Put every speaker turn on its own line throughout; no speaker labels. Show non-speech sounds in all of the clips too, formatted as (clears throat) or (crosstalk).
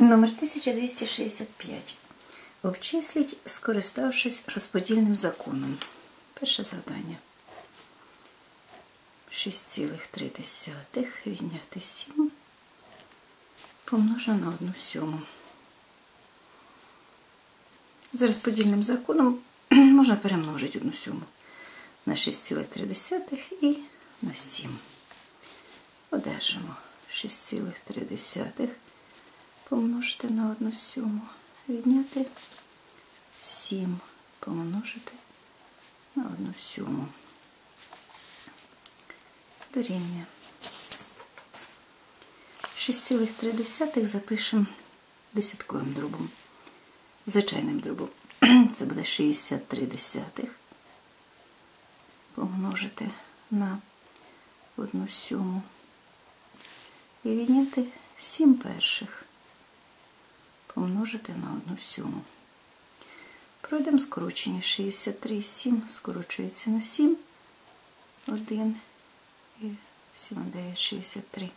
Номер 1265. Обчисліть, скориставшись розподільним законом. Перше завдання. 6,3 відняти 7 помножено на 1 сьому. За розподільним законом (clears throat) можна перемножити 1 сьому на 6,3 і на 7. Одержимо 6,3 помножити на 1 сьому, відняти 7 помножити на 1 сьому. Дорівнює. 6,3 запишемо десятковим дробом. Звичайним дробом. (clears throat) Це буде 63 десятих помножити на 1 сьому. І відняти 7 перших помножити на 1 сьому. Пройдемо скорочення 63 7 скорочується на 7, 1 і 7, 9, 63.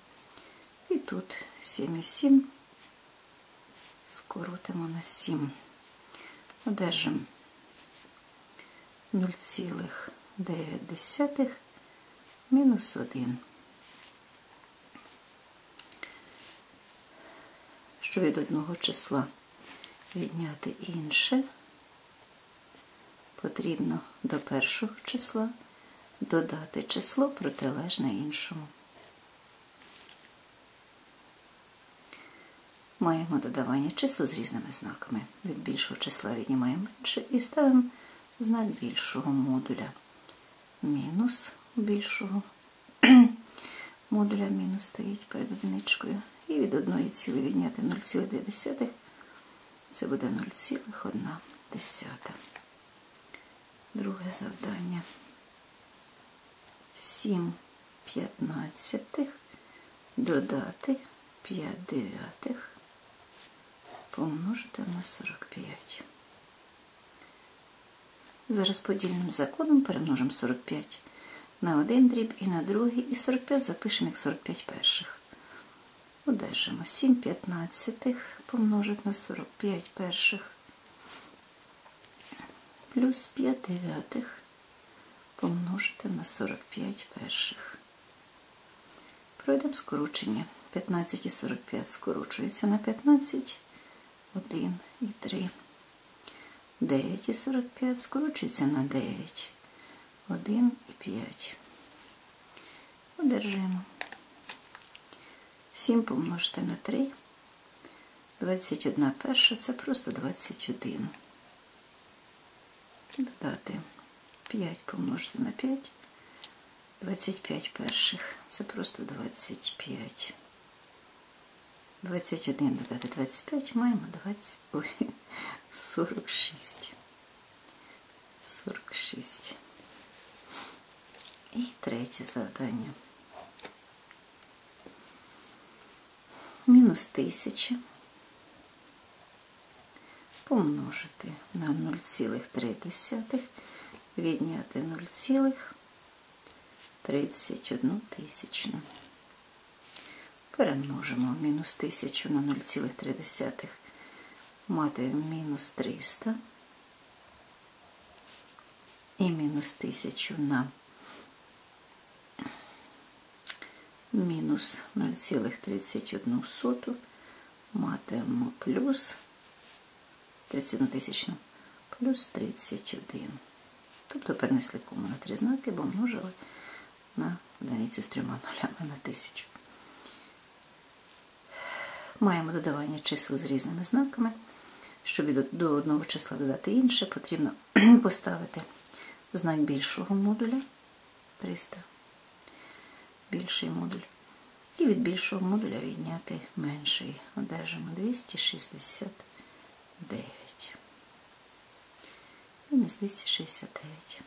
І тут 7 і 7 скоротимо на 7. Одержимо 0,9 мінус 1. Що від одного числа відняти інше, потрібно до першого числа додати число протилежне іншому. Маємо додавання чисел з різними знаками. Від більшого числа віднімаємо менше і ставимо знак більшого модуля. Мінус більшого (clears throat) модуля мінус стоїть перед одиничкою. І від 1 ціли відняти 0,2 це буде 0,1. Друге завдання. 7 п'ятнадцятих додати 5 дев'ятих помножити на 45. За розподільним законом перемножимо 45 на один дріб і на другий, і 45 запишемо як 45 перших. Одержимо 7 п'ятнадцятих помножити на 45 перших плюс 5 дев'ятих помножити на 45 перших. Пройдемо скорочення. 15 і 45 скорочується на 15, 1 і 3. 9 і 45 скорочується на 9, 1 і 5. Одержимо. 7 помножити на 3. 21 перша це просто 21. Додати 5 помножити на 5. 25 перших. Це просто 25. 21 додати 25 маємо 20, ой, 46. 46. І третє завдання. Мінус 1000 помножити на 0,3, відняти 0,31 тисячну. Перемножимо мінус 1000 на 0,3. Матимемо мінус 300 і мінус 1000 на мінус 0,31 матимемо плюс 31 тисячну плюс 31. Тобто перенесли кому на три знаки, бо множили на одиницю з трьома нулями на тисячу. Маємо додавання чисел з різними знаками. Щоб до одного числа додати інше, потрібно (clears throat) поставити знак більшого модуля 300, більший модуль. І від більшого модуля відняти менший. Одержимо 269. Мінус 269.